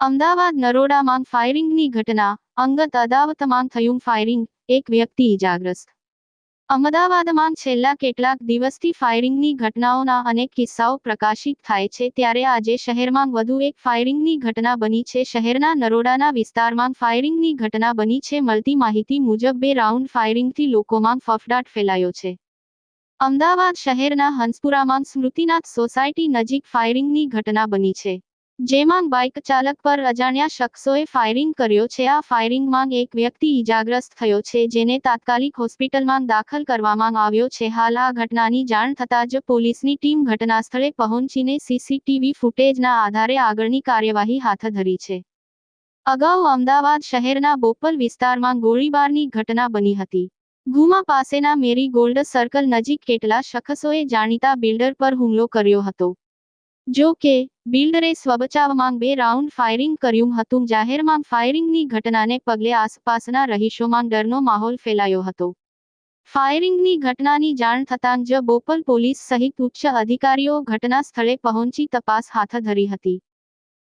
અમદાવાદ નરોડામાં ફાયરિંગની ઘટના અંગત અદાવતમાં થયું ફાયરિંગ, એક વ્યક્તિ ઇજાગ્રસ્ત. અમદાવાદમાં છેલ્લા કેટલાક દિવસથી ફાયરિંગની ઘટનાઓના અનેક કિસ્સાઓ પ્રકાશિત થાય છે ત્યારે આજે શહેરમાં વધુ એક ફાયરિંગની ઘટના બની છે. શહેરના નરોડાના વિસ્તારમાં ફાયરિંગની ઘટના બની છે. મળતી માહિતી મુજબ બે રાઉન્ડ ફાયરિંગથી લોકોમાં ફફડાટ ફેલાયો છે. અમદાવાદ શહેરના હંસપુરામાં સ્મૃતિનાથ સોસાયટી નજીક ફાયરિંગની ઘટના બની છે. જેમાં બાઇક ચાલક પર અજાણ્યા શખ્સોએ ફાયરિંગ કર્યો છે. આ ફાયરિંગમાં એક વ્યક્તિ ઇજાગ્રસ્ત થયો છે, જેને તાત્કાલિક હોસ્પિટલમાં દાખલ કરવામાં આવ્યો છે. હાલ આ ઘટનાની જાણ થતાં જ પોલીસની ટીમ ઘટનાસ્થળે પહોંચીને સીસીટીવી ફૂટેજના આધારે આગળની કાર્યવાહી હાથ ધરી છે. અગાઉ અમદાવાદ શહેરના બોપલ વિસ્તારમાં ગોળીબારની ઘટના બની હતી. ગુમા પાસેના મેરી ગોલ્ડ સર્કલ નજીક કેટલા શખ્સોએ જાણીતા બિલ્ડર પર હુમલો કર્યો હતો? જો કે બિલ્ડરે સ્વબચાવમાં બે રાઉન્ડ ફાયરિંગ કર્યું હતું. જાહેરમાં ફાયરિંગની ઘટનાને પગલે આસપાસના રહીશોમાં ડરનો માહોલ ફેલાયો હતો. ફાયરિંગની ઘટનાની જાણ થતાં જ બોપલ પોલીસ સહિત ઉચ્ચ અધિકારીઓ ઘટના સ્થળે પહોંચી તપાસ હાથ ધરી હતી.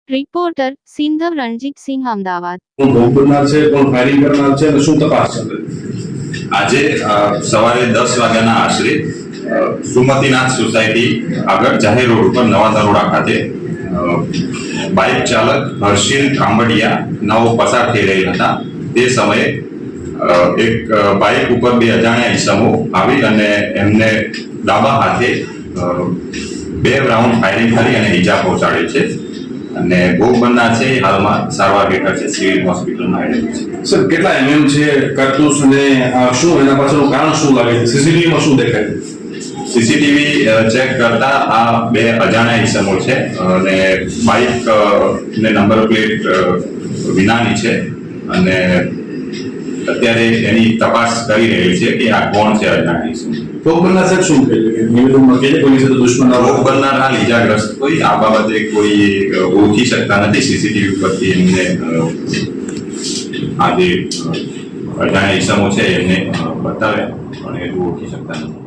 રિપોર્ટર સિંધવ રણજીતસિંહ અમદાવાદ. કોણ ભોગ બનનાર છે કોણ ફાયરિંગ કરનાર છે અને શું તપાસ ચાલે? આજે સવારે દસ વાગ્યાના આશરે સુમતિનાથ સોસાયટી આગળ જાહેર રોડ ઉપર નવા દરોડા ખાતે બાઇક ચાલક હર્ષિલ ખાંબડિયા નવો પસાર થઈ રહ્યા હતા. તે સમયે એક બાઇક ઉપર બે અજાણ્યા ઈસમો આવી અને એમને ડાબા હાથે બે રાઉન્ડ ફાયરિંગ કરી અને ઈજા પહોંચાડી છે. અને ભોગ બનનાર છે હાલમાં સારવાર હેઠળ છે, સિવિલ હોસ્પિટલમાં એડમિટ છે. સર, કેટલા એમએમ છે, કારતૂસ અને શું એના પાછળનું કારણ શું લાગે છે? સીસીટીવીમાં શું દેખાય છે? સીસીટીવી ચેક કરતા આ બે અજાણ્યા ઇસમો છે અને બાઇક ને નંબર પ્લેટ વિનાની છે અને અત્યારે એની તપાસ કરી રહી છે કે આ કોણ છે અજાણ્યા ઇસમો ભોગ બનનાર સાહેબ શું નિવેદનમાં કહે છે સાથે દુશ્મન ભોગ બનનાર હાલ ઈજાગ્રસ્ત કોઈ આ બાબતે કોઈ ઓળખી શકતા નથી સીસીટીવી પરથી એમને આ જે અજાણ્યા ઇસમો છે એમને બતાવ્યા પણ એ ઓળખી શકતા નથી.